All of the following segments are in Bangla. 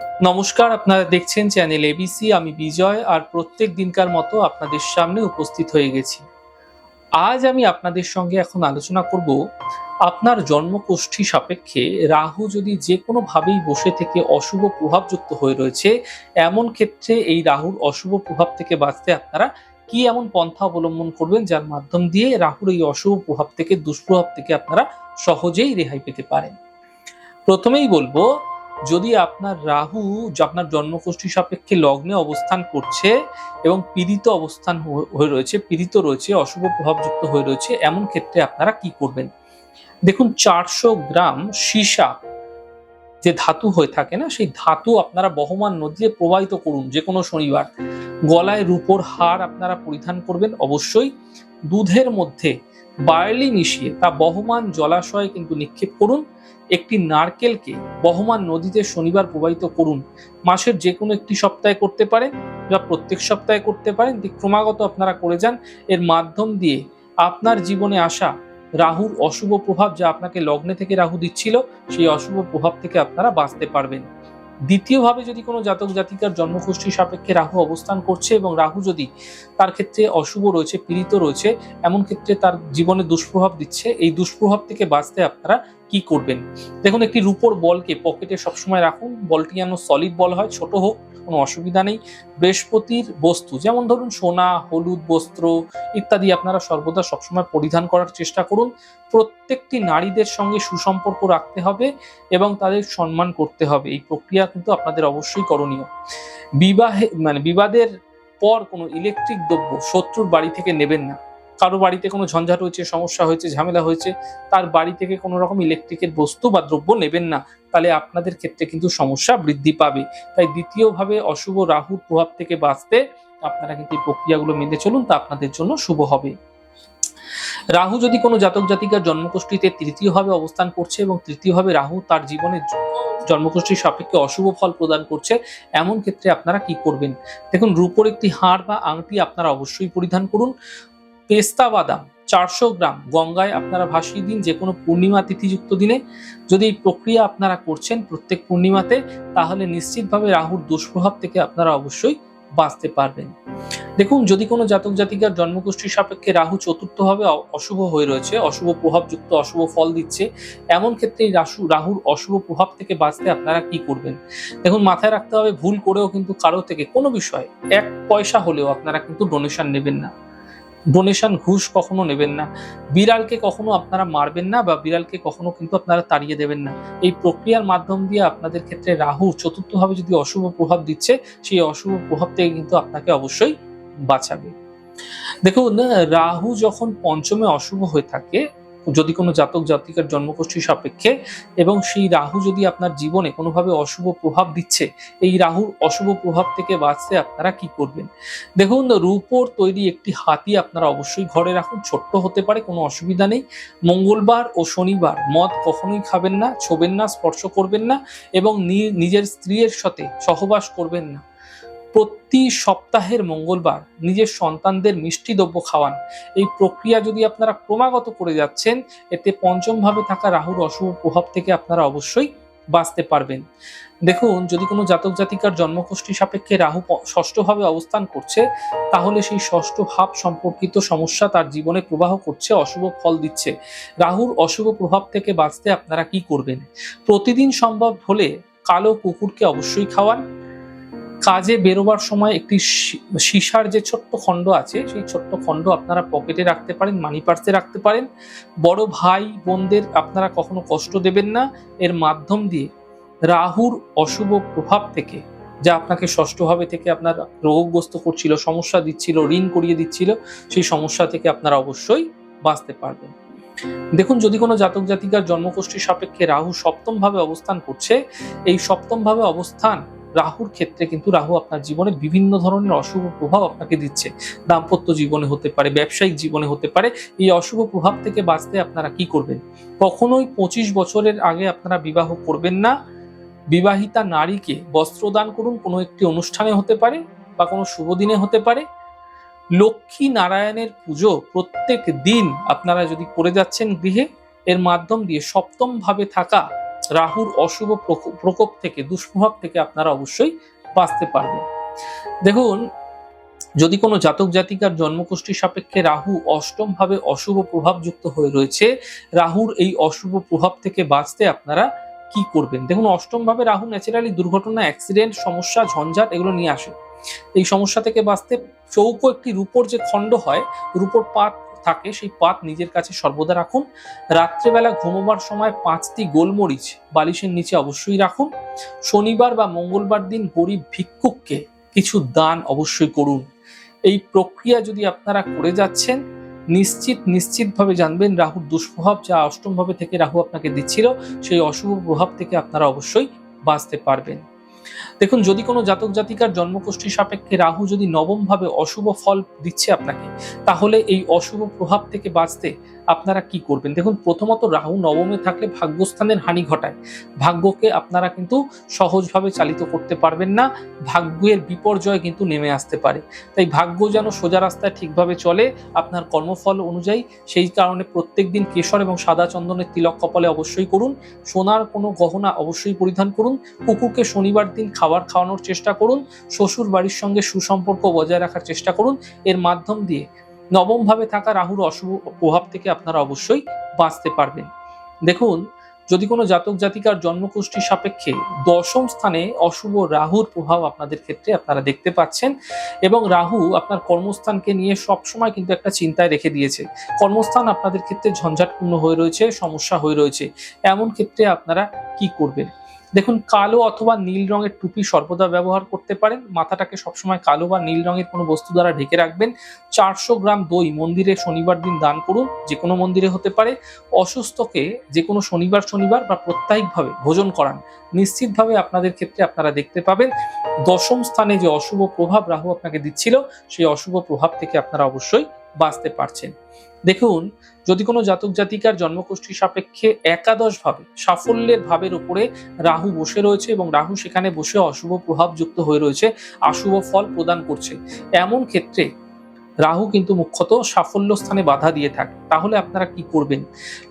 নমস্কার, আপনারা দেখছেন চ্যানেল এবিসি আমি বিজয়, আর প্রত্যেক দিনকার মতো আপনাদের সামনে উপস্থিত হয়ে গেছি। আজ আমি আপনাদের সঙ্গে এখন আলোচনা করব, আপনার জন্মকোষ্ঠী সাপেক্ষে রাহু যদি যে কোনোভাবেই বসে থেকে অশুভ প্রভাবযুক্ত হয়ে রয়েছে, এমন ক্ষেত্রে এই রাহুর অশুভ প্রভাব থেকে বাঁচতে আপনারা কি এমন পন্থা অবলম্বন করবেন, যার মাধ্যম দিয়ে রাহুর এই অশুভ প্রভাব থেকে, দুষ্প্রভাব থেকে আপনারা সহজেই রেহাই পেতে পারেন? প্রথমেই বলব যদি আপনার রাহু আপনার জন্মকুষ্ঠী সাপেক্ষে লগ্নে অবস্থান করছে এবং পীড়িত অবস্থান হয়ে রয়েছে, পীড়িত রয়েছে, অশুভ প্রভাবযুক্ত হয়ে রয়েছে, এমন ক্ষেত্রে আপনারা কি করবেন? দেখুন, চারশো গ্রাম সীসা যে ধাতু হয়ে থাকে না, সেই ধাতু আপনারা বহমান নদীতে প্রবাহিত করুন যে কোনো শনিবার। গলায় রূপোর হার আপনারা পরিধান করবেন অবশ্যই। দুধের মধ্যে বার্লি মিশিয়ে তা বহমান জলাশয়ে কিন্তু নিক্ষেপ করুন। একটি নারকেলকে বহমান নদীতে শনিবার প্রবাহিত করুন। মাসের যে কোনো একটি সপ্তাহে করতে পারেন বা প্রত্যেক সপ্তাহে করতে পারেন। ক্রমাগত আপনারা করে যান। এর মাধ্যম দিয়ে আপনার জীবনে আসা রাহুর অশুভ প্রভাব যা আপনাকে লগ্নে থেকে রাহু দিচ্ছিল, সেই অশুভ প্রভাব থেকে আপনারা বাঁচতে পারবেন। দ্বিতীয়ভাবে যদি কোনো জাতক জাতিকার জন্মগোষ্ঠী সাপেক্ষে রাহু অবস্থান করছে এবং রাহু যদি তার ক্ষেত্রে অশুভ রয়েছে, পীড়িত রয়েছে, এমন ক্ষেত্রে তার জীবনে দুষ্প্রভাব দিচ্ছে, এই দুষ্প্রভাব থেকে বাঁচতে আপনারা কি করবেন? দেখুন, একটি রূপোর বলকে পকেটে সবসময় রাখুন। বলটি যেন সলিড বল হয়, ছোট হোক, কোনো অসুবিধা নেই। বৃহস্পতির বস্তু, যেমন ধরুন সোনা, হলুদ বস্ত্র ইত্যাদি আপনারা সর্বদা সবসময় পরিধান করার চেষ্টা করুন। প্রত্যেকটি নারীদের সঙ্গে সুসম্পর্ক রাখতে হবে এবং তাদের সম্মান করতে হবে। এই প্রক্রিয়া কিন্তু আপনাদের অবশ্যই করণীয়। বিবাহে মানে বিবাদের পর কোনো ইলেকট্রিক দ্রব্য শত্রুর বাড়ি থেকে নেবেন না। কারও বাড়িতে কোনো ঝঞ্ঝাট হয়েছে, সমস্যা হয়েছে, ঝামেলা হয়েছে, তার বাড়ি থেকে কোনো রকম ইলেকট্রিকের বস্তু বা দ্রব্য নেবেন না, তাহলে আপনাদের ক্ষেত্রে কিন্তু সমস্যা বৃদ্ধি পাবে। তাই দ্বিতীয়ভাবে অশুভ রাহুর প্রভাব থেকে বাঁচতে আপনারা কিন্তু এই প্রক্রিয়াগুলো মেনে চলুন, তা আপনাদের জন্য শুভ হবে। রাহু যদি কোনো জাতক জাতিকার জন্মকুষ্ঠিতে তৃতীয়ভাবে অবস্থান করছে এবং তৃতীয়ভাবে রাহু তার জীবনের জন্মকুষ্ঠির সাপেক্ষে অশুভ ফল প্রদান করছে, এমন ক্ষেত্রে আপনারা কি করবেন? দেখুন, রূপোর একটি হাড় বা আংটি আপনারা অবশ্যই পরিধান করুন। পেস্তা বাদাম চারশো গ্রাম গঙ্গায় আপনারা ভাসিয়ে দিন যে কোনো পূর্ণিমা তিথিযুক্ত দিনে। যদি এই প্রক্রিয়া আপনারা করছেন প্রত্যেক পূর্ণিমাতে, তাহলে নিশ্চিতভাবে রাহুর দুষ্প্রভাব থেকে আপনারা অবশ্যই বাঁচতে পারবেন। দেখুন, যদি কোনো জাতক জাতিকার জন্মগোষ্ঠীর সাপেক্ষে রাহু চতুর্থভাবে অশুভ হয়ে রয়েছে, অশুভ প্রভাবযুক্ত অশুভ ফল দিচ্ছে, এমন ক্ষেত্রে রাশু রাহুর অশুভ প্রভাব থেকে বাঁচতে আপনারা কি করবেন? দেখুন, মাথায় রাখতে হবে, ভুল করেও কিন্তু কারও থেকে কোনো বিষয় এক পয়সা হলেও আপনারা কিন্তু ডোনেশন নেবেন না। ডোনেশন ঘুষ কখনো নেবেন না। বিড়ালকে কখনো আপনারা মারবেন না বা বিড়ালকে কখনো কিন্তু আপনারা তাড়িয়ে দেবেন না। এই প্রক্রিয়ার মাধ্যম দিয়ে আপনাদের ক্ষেত্রে রাহু চতুর্থভাবে যদি অশুভ প্রভাব দিচ্ছে, সেই অশুভ প্রভাব থেকে কিন্তু আপনাকে অবশ্যই বাঁচাবে। দেখুন, রাহু যখন পঞ্চমে অশুভ হয়ে থাকে যদি কোনো জাতক জাতিকার জন্মগোষ্ঠী সাপেক্ষে এবং সেই রাহু যদি আপনার জীবনে কোনোভাবে অশুভ প্রভাব দিচ্ছে, এই রাহুর অশুভ প্রভাব থেকে বাঁচতে আপনারা কি করবেন? দেখুন, রূপোর তৈরি একটি হাতি আপনারা অবশ্যই ঘরে রাখুন, ছোট্ট হতে পারে, কোনো অসুবিধা নেই। মঙ্গলবার ও শনিবার মদ কখনোই খাবেন না, ছোবেন না, স্পর্শ করবেন না এবং নিজের স্ত্রীর সাথে সহবাস করবেন না। প্রতি সপ্তাহের মঙ্গলবার নিজের সন্তানদের মিষ্টি দ্রব্য খাওয়ান। এই প্রক্রিয়া যদি আপনারা ক্রমাগত করে যাচ্ছেন, এতে পঞ্চমভাবে থাকা রাহুর অশুভ প্রভাব থেকে আপনারা অবশ্যই বাঁচতে পারবেন। দেখুন, যদি কোনো জাতক জাতিকার জন্মকোষ্ঠী সাপেক্ষে রাহু ষষ্ঠভাবে অবস্থান করছে, তাহলে সেই ষষ্ঠ ভাব সম্পর্কিত সমস্যা তার জীবনে প্রবাহ করছে, অশুভ ফল দিচ্ছে। রাহুর অশুভ প্রভাব থেকে বাঁচতে আপনারা কি করবেন? প্রতিদিন সম্ভব হলে কালো কুকুরকে অবশ্যই খাওয়ান। কাজে বেরোবার সময় একটি সীসার যে ছোট্ট খণ্ড আছে, সেই ছোট্ট খণ্ড আপনারা পকেটে রাখতে পারেন মানি পার্সে রাখতে পারেন। বড় ভাই বোনদের আপনারা কখনো কষ্ট দেবেন না। এর মাধ্যম দিয়ে রাহুর অশুভ প্রভাব থেকে, যা আপনাকে ষষ্ঠভাবে থেকে আপনার রোগগ্রস্ত করছিল, সমস্যা দিচ্ছিল, ঋণ করিয়ে দিচ্ছিল, সেই সমস্যা থেকে আপনারা অবশ্যই বাঁচতে পারবেন। দেখুন, যদি কোনো জাতক জাতিকার জন্মগোষ্ঠীর সাপেক্ষে রাহু সপ্তম ভাবে অবস্থান করছে, এই সপ্তম ভাবে অবস্থান রাহুর ক্ষেত্রে কিন্তু রাহু আপনার জীবনে বিভিন্ন ধরনের অশুভ প্রভাব আপনাকে দিচ্ছে। দাম্পত্য জীবনে হতে পারে, ব্যবসায়িক জীবনে হতে পারে। এই অশুভ প্রভাব থেকে বাঁচতে আপনারা কি করবেন? কখনোই পঁচিশ বছরের আগে আপনারা বিবাহ করবেন না। বিবাহিতা নারীকে বস্ত্রদান করুন, কোনো একটি অনুষ্ঠানে হতে পারে বা কোনো শুভ দিনে হতে পারে। লক্ষ্মী নারায়ণের পুজো প্রত্যেক দিন আপনারা যদি করে যাচ্ছেন গৃহে, এর মাধ্যম দিয়ে সপ্তম ভাবে থাকা রাহুর অশুভ প্রকো- প্রকোপ থেকে দুষ্প্রভাব থেকে আপনারা অবশ্যই বাঁচতে পারবেন। দেখুন, যদি কোনো জাতক জাতিকার জন্মকুষ্ঠী সাপেক্ষে রাহু অষ্টম ভাবে অশুভ প্রভাব যুক্ত হয়ে রয়েছে, রাহুর এই অশুভ প্রভাব থেকে বাঁচতে আপনারা কি করবেন? দেখুন অষ্টম ভাবে রাহু ন্যাচারালি দুর্ঘটনা অ্যাক্সিডেন্ট সমস্যা, ঝঞ্ঝাট এগুলো নিয়ে আসে। এই সমস্যা থেকে বাঁচতে চৌকো একটি রূপোর যে খণ্ড হয়, রূপোর পাত থাকে, সেই পাত নিজের কাছে সর্বদা রাখুন। রাত্রেবেলা ঘুমোবার সময় পাঁচটি গোলমরিচ বালিশের নিচে অবশ্যই রাখুন। শনিবার বা মঙ্গলবার দিন গরিব ভিক্ষুককে কিছু দান অবশ্যই করুন। এই প্রক্রিয়া যদি আপনারা করে যাচ্ছেন, নিশ্চিত নিশ্চিতভাবে জানবেন রাহুর দুষ্প্রভাব যা অষ্টম ভাবে থেকে রাহু আপনাকে দিচ্ছিল, সেই অশুভ প্রভাব থেকে আপনারা অবশ্যই বাঁচতে পারবেন। দেখুন, যদি কোনো জাতক জাতিকার জন্মকোষ্ঠী সাপেক্ষে রাহু যদি নবম ভাবে অশুভ ফল দিচ্ছে আপনাকে, তাহলে এই অশুভ প্রভাব থেকে বাঁচতে আপনারা কি করবেন? দেখুন, প্রথমত রাহু নবমে থাকলে ভাগ্যস্থানের হানি ঘটায়। ভাগ্যকে আপনারা কিন্তু সহজভাবে চালিত করতে পারবেন না। ভাগ্যের বিপর্যয় কিন্তু নেমে আসতে পারে। তাই ভাগ্য যেন সোজা রাস্তায় ঠিকভাবে চলে আপনার কর্মফল অনুযায়ী, সেই কারণে প্রত্যেক দিন কেশর এবং সাদা চন্দনের তিলক কপালে অবশ্যই করুন। সোনার কোনো গহনা অবশ্যই পরিধান করুন। কুকুরকে শনিবার দিন খাবার খাওয়ানোর চেষ্টা করুন। শ্বশুর বাড়ির সঙ্গে সুসম্পর্ক বজায় রাখার চেষ্টা করুন। এর মাধ্যম দিয়ে নবম ভাবে থাকা রাহুর অশুভ প্রভাব থেকে আপনারা অবশ্যই বাঁচতে পারবেন। দেখুন, যদি কোনো জাতক জাতিকার জন্মকুষ্ঠী সাপেক্ষে দশম স্থানে অশুভ রাহুর প্রভাব আপনাদের ক্ষেত্রে আপনারা দেখতে পাচ্ছেন এবং রাহু আপনার কর্মস্থানকে নিয়ে সবসময় কিন্তু একটা চিন্তায় রেখে দিয়েছে। কর্মস্থান আপনাদের ক্ষেত্রে ঝঞ্ঝাটপূর্ণ হয়ে রয়েছে, সমস্যা হয়ে রয়েছে। এমন ক্ষেত্রে আপনারা কি করবেন? দেখুন, কালো অথবা নীল রঙের টুপি সর্বদা ব্যবহার করতে পারেন। মাথাটাকে সবসময় কালো বা নীল রঙের কোনো বস্তু দ্বারা ঢেকে রাখবেন। চারশো গ্রাম দই মন্দিরে শনিবার দিন দান করুন, যে কোনো মন্দিরে হতে পারে। অসুস্থকে যে কোনো শনিবার শনিবার বা প্রত্যাহিকভাবে ভোজন করান। নিশ্চিতভাবে আপনাদের ক্ষেত্রে আপনারা দেখতে পাবেন, দশম স্থানে যে অশুভ প্রভাব রাহু আপনাকে দিচ্ছিল, সেই অশুভ প্রভাব থেকে আপনারা অবশ্যই বাঁচতে পারছেন। দেখুন, যদি কোনো জাতক জাতিকার জন্মকোষ্ঠী সাপেক্ষে একাদশ ভাবে সাফল্যের ভাবের উপরে রাহু বসে রয়েছে এবং রাহু সেখানে বসে অশুভ প্রভাব যুক্ত হয়ে রয়েছে, অশুভ ফল প্রদান করছে। এমন ক্ষেত্রে রাহু কিন্তু মুখ্যত সাফল্য স্থানে বাধা দিয়ে থাকে। তাহলে আপনারা কি করবেন?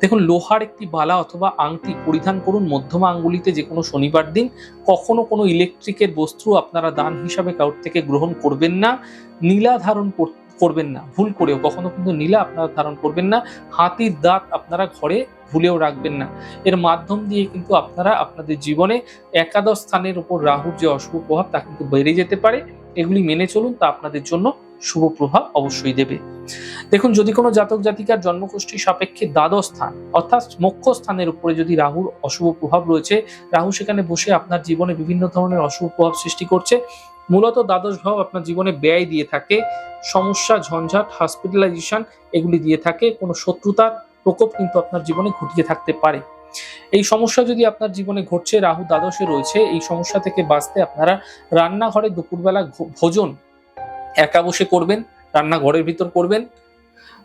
দেখুন, লোহার একটি বালা অথবা আংটি পরিধান করুন মধ্যমা আঙ্গুলিতে যে কোনো শনিবার দিন। কখনো কোনো ইলেকট্রিকের বস্তু আপনারা দান হিসাবে কারোর থেকে গ্রহণ করবেন না। নীলা ধারণ কর- করবেন না, ভুল করেও। কখনো কিন্তু নীলা আপনারা ধারণ করবেন না। হাতির দাঁত আপনারা ঘরে ভুলেও রাখবেন না। এর মাধ্যম দিয়ে কিন্তু আপনারা আপনাদের জীবনে একাদশ স্থানের উপর রাহুর যে অশুভ প্রভাব, তা কিন্তু বেড়ে যেতে পারে। এগুলি মেনে চলুন, তা আপনাদের জন্য শুভ প্রভাব অবশ্যই দেবে। দেখুন, যদি কোনো জাতক জাতিকার জন্মকুষ্ঠী সাপেক্ষে দ্বাদশ স্থান, অর্থাৎ মুখ্য স্থানের উপরে যদি রাহুর অশুভ প্রভাব রয়েছে, রাহু সেখানে বসে আপনার জীবনে বিভিন্ন ধরনের অশুভ প্রভাব সৃষ্টি করছে। মূলত দ্বাদশ ভাব আপনার জীবনে ব্যয় দিয়ে থাকে, সমস্যা, ঝঞ্ঝাট হসপিটালাইজেশন এগুলি দিয়ে থাকে, কোনো শত্রুতার প্রকোপ কিন্তু আপনার জীবনে ঘটিয়ে থাকতে পারে। এই সমস্যা যদি আপনার জীবনে ঘটছে, রাহু দ্বাদশে রয়েছে, এই সমস্যা থেকে বাঁচতে আপনারা রান্নাঘরে দুপুরবেলা ভোজন একা বসে করবেন, রান্নাঘরের ভিতর করবেন।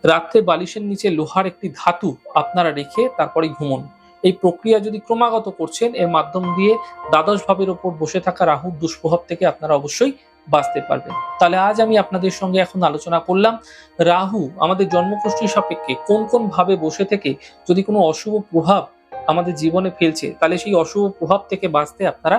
রাত্রে বালিশের নিচে লোহার একটি ধাতু আপনারা রেখে তারপরে ঘুমন। এই প্রক্রিয়া যদি ক্রমাগত করছেন, এর মাধ্যম দিয়ে দ্বাদশ ভাবের ওপর বসে থাকা রাহুর দুষ্প্রভাব থেকে আপনারা অবশ্যই বাঁচতে পারবেন। তাহলে আজ আমি আপনাদের সঙ্গে এখন আলোচনা করলাম, রাহু আমাদের জন্মকুষ্ঠীর সাপেক্ষে কোন কোন ভাবে বসে থেকে যদি কোনো অশুভ প্রভাব আমাদের জীবনে ফেলছে, তাহলে সেই অশুভ প্রভাব থেকে বাঁচতে আপনারা